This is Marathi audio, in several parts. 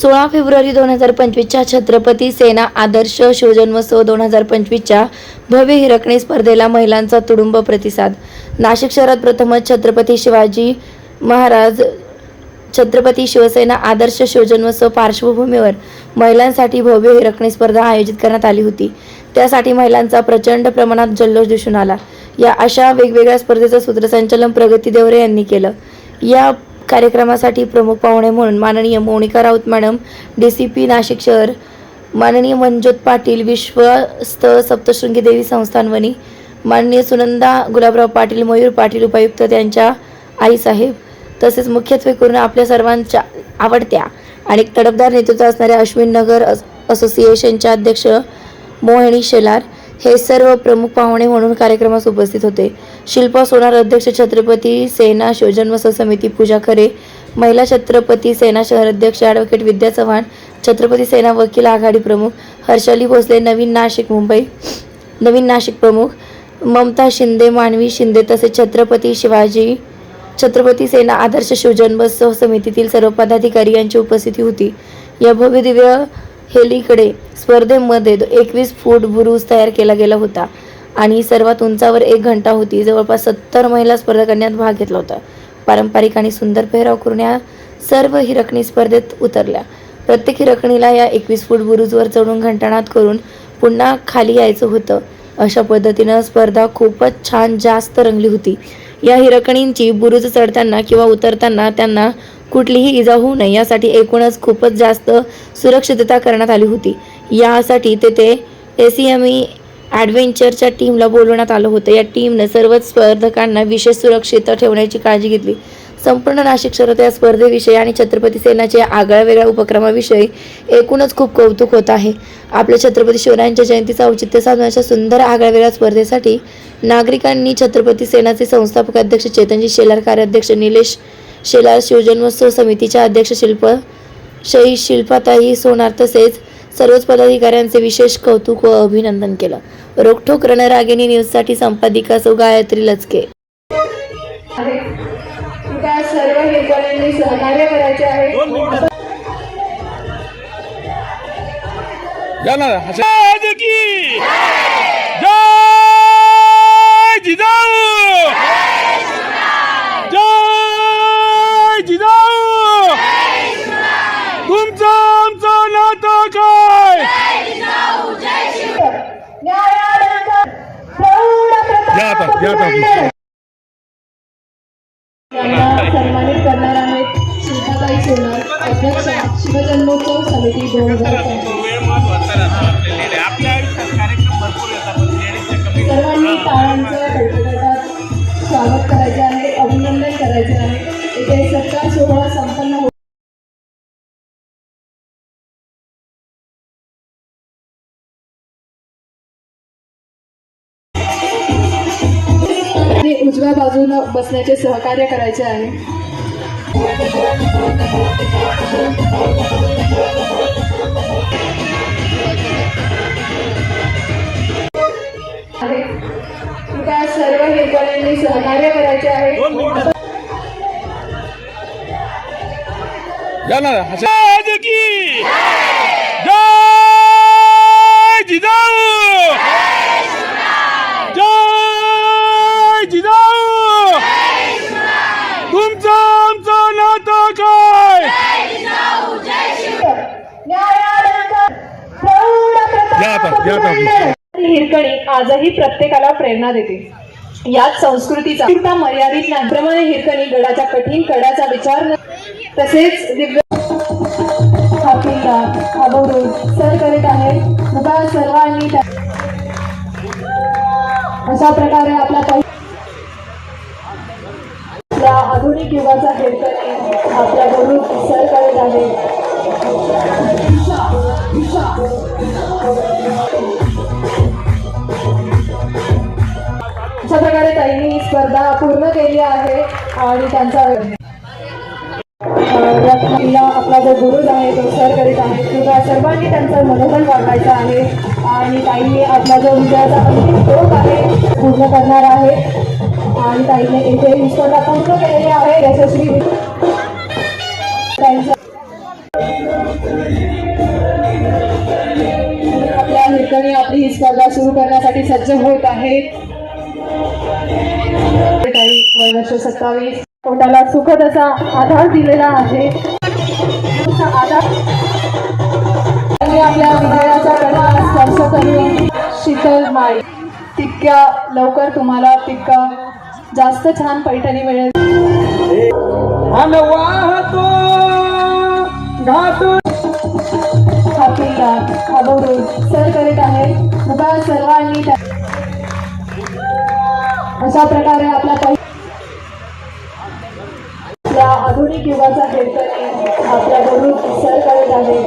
सोळा फेब्रुवारी दोन हजार पंचवीसच्या छत्रपती सेना आदर्श शिवजन्मोत्सव दोन हजार पंचवीसच्या भव्य हिरकणी स्पर्धेला महिलांचा तुडुंब प्रतिसाद. नाशिक शहरात प्रथमच छत्रपती शिवाजी महाराज छत्रपती शिवसेना आदर्श शिवजन्मोत्सव पार्श्वभूमीवर महिलांसाठी भव्य हिरकणी स्पर्धा आयोजित करण्यात आली होती. त्यासाठी महिलांचा प्रचंड प्रमाणात जल्लोष दिसून आला. या अशा वेगवेगळ्या स्पर्धेचं सूत्रसंचालन प्रगती देवरे यांनी केलं. या कार्यक्रमासाठी प्रमुख पाहुणे म्हणून माननीय Monika Raut madam D C P Nashik शहर माननीय मंजोत पाटील विश्वस्त सप्तशृंगी देवी संस्थानवनी माननीय सुनंदा गुलाबराव पाटील मयूर पाटील उपायुक्त त्यांच्या आईसाहेब तसेच मुख्यत्वे करून आपल्या सर्वांच्या आवडत्या आणि तडफदार नेतृत्व असणाऱ्या अश्विन नगर अस असोसिएशनच्या अध्यक्ष मोहिनी शेलार हे सर्व प्रमुख पाहुणे म्हणून कार्यक्रमास उपस्थित होते. शिल्पा सोनार अध्यक्ष छत्रपती सेना शिवजन्मोत्सव समिती पूजा खरे महिला छत्रपती सेना शहर अध्यक्ष ॲडव्होकेट विद्या चव्हाण छत्रपती सेना वकील आघाडी प्रमुख हर्षाली भोसले नवीन नाशिक मुंबई नवीन नाशिक प्रमुख ममता शिंदे मानवी शिंदे तसेच छत्रपती शिवाजी छत्रपती सेना आदर्श शिवजन्मोत्सव समितीतील सर्व पदाधिकारी यांची उपस्थिती होती. या भव्य दिव्य हेलीकडे स्पर्धेमध्ये एकवीस फूट बुरुज तयार केला गेला होता. आणि सर्वात उंचावर एक घंटा होती. जवळपास सत्तर महिला स्पर्धकांनी भाग घेतला होता. पारंपरिक आणि सुंदर पेहराव करून या सर्व हिरकणी स्पर्धेत उतरल्या. प्रत्येक हिरकणीला या एकवीस फूट बुरुजवर चढून घंटानाद करून पुन्हा खाली यायचं होतं. अशा पद्धतीनं स्पर्धा खूपच छान जास्त रंगली होती. या हिरकणींची बुरुज चढताना किंवा उतरताना त्यांना कुठलीही इजा होऊ नये यासाठी एकूणच खूपच जास्त सुरक्षितता करण्यात आली होती. यासाठी तेथे ए सी एम ई ॲडव्हेंचरच्या टीमला बोलवण्यात आलं होतं. या टीमनं सर्वच स्पर्धकांना विशेष सुरक्षित ठेवण्याची काळजी घेतली. संपूर्ण नाशिक शहरात या स्पर्धेविषयी आणि छत्रपती सेनाच्या आगळ्या वेगळ्या उपक्रमाविषयी एकूणच खूप कौतुक होत आहे. आपल्या छत्रपती शिवरायांच्या जयंतीचं औचित्य साधून अशा सुंदर आगळ्या वेगळ्या स्पर्धेसाठी नागरिकांनी छत्रपती सेनाचे संस्थापक अध्यक्ष चेतनजी शेलार कार्याध्यक्ष निलेश शेलार शिवजन्मोत्सव समितीच्या अध्यक्ष शिल्प शही शिल्पाताई सोनार तसेच सर्वच पदाधिकाऱ्यांचे विशेष कौतुक व अभिनंदन केलं. रोखोक रणरागिणी न्यूजसाठी संपादिका सौ गायत्री लचके. त्या सर्व हिरकण्यांनी सहकार्य करायचे आहे. जय की! जय जिजाऊ! जय जिजाऊ! तुमचं आमचं नातं काय? या आता, या आता. शिवजन्मोत्सव समिती दोन हजार पंचवीस. आपल्या आयुष्यात कार्यक्रम भरपूर येतात पण लेडीजचे कमी सर्वांनी टाळांचं कडकडाटात स्वागत करायचे आहे अभिनंदन करायचे आहे. येथे सत्कार सोहळा संपन्न होत उजव्या बाजूनं बसण्याचे सहकार्य करायचे आहे. सर्व हिरकण्यांनी सहकार्य करायचे आहे. ना की जय जिजाऊ! जय जिजाऊ तुमचं आमचं नातं काय न्यायालयाचा प्रौढ या आता, या आता. हिरकणी आजही प्रत्येकाला प्रेरणा देते. यात संस्कृतीचा मर्यादित नाही. प्रमाणे हिरकणी गडाच्या कठीण कडाचा विचार न तसेच दिव्य हा किल्ला हा सर करीत आहे. उभा सर्वांनी अशा प्रकारे आपला काही आधुनिक युगाचा हिरकणी अशा प्रकारे ताईंनी ही स्पर्धा पूर्ण केली आहे आणि त्यांचा अं, आपला जो गुरुज आहे तो सर करीत आहे किंवा सर्वांनी त्यांचं मनोबल वाढवायचं आहे. आणि ताईंनी आपला जो विजयाचा अंतिम टोक आहे पूर्ण करणार आहे. आणि ताईने येथे ही स्पर्धा पूर्ण केलेली आहे. यशस्वी त्यांचा आपल्या आपली ही स्पर्धा सुरू करण्यासाठी सज्ज होत आहेत. वर्ष सत्तावीस. कोणाला सुखद असा आधार दिलेला आहे? आणि आपल्या विजयाचा गडाला स्पर्श करून शीतल माळी. तितक्या लवकर तुम्हाला तितका जास्त छान पैठणी मिळेल. आणि घाटून हकीला सर करीत आहे मुगा सर्वांनी अशा प्रकारे आपला काही या आधुनिक युगाचा हेरकरी आपल्या गुरु सर करीत आहे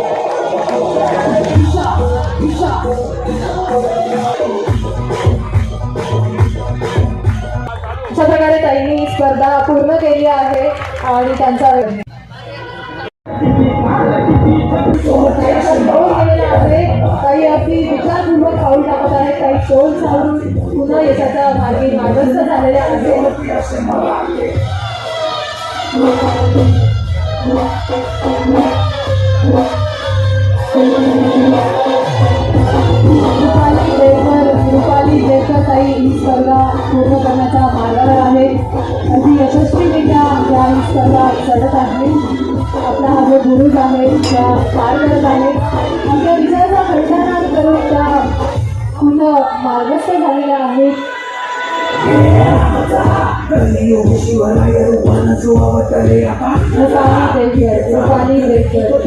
अशा प्रकारे त्यांनी स्पर्धा पूर्ण केली आहे आणि त्यांचा काही अगदी विचारपूर्वक पाऊल टाकत आहे काही शोध सावरून पुन्हा याच्याचा मार्गी मार्गस्थ झालेला आहे रुपाली देवकर रुपाली देवकर ताई ही स्पर्धा पूर्ण करण्याच्या मार्गावर आहे. अगदी यशस्वीरित्या या ही स्पर्धा चढत आहे. आपला हा जो गुरुज आहे त्या पार करत आहे आपल्या विजयाचा खंडाना करून त्या कुठं मार्गस्थ झालेल्या आहेत. रुपाली देवकर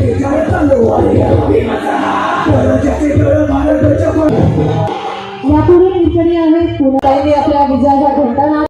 यापुढे ठिकाणी आहेत पुन्हा ताईंनी आपल्या विजयाचा घंटानाद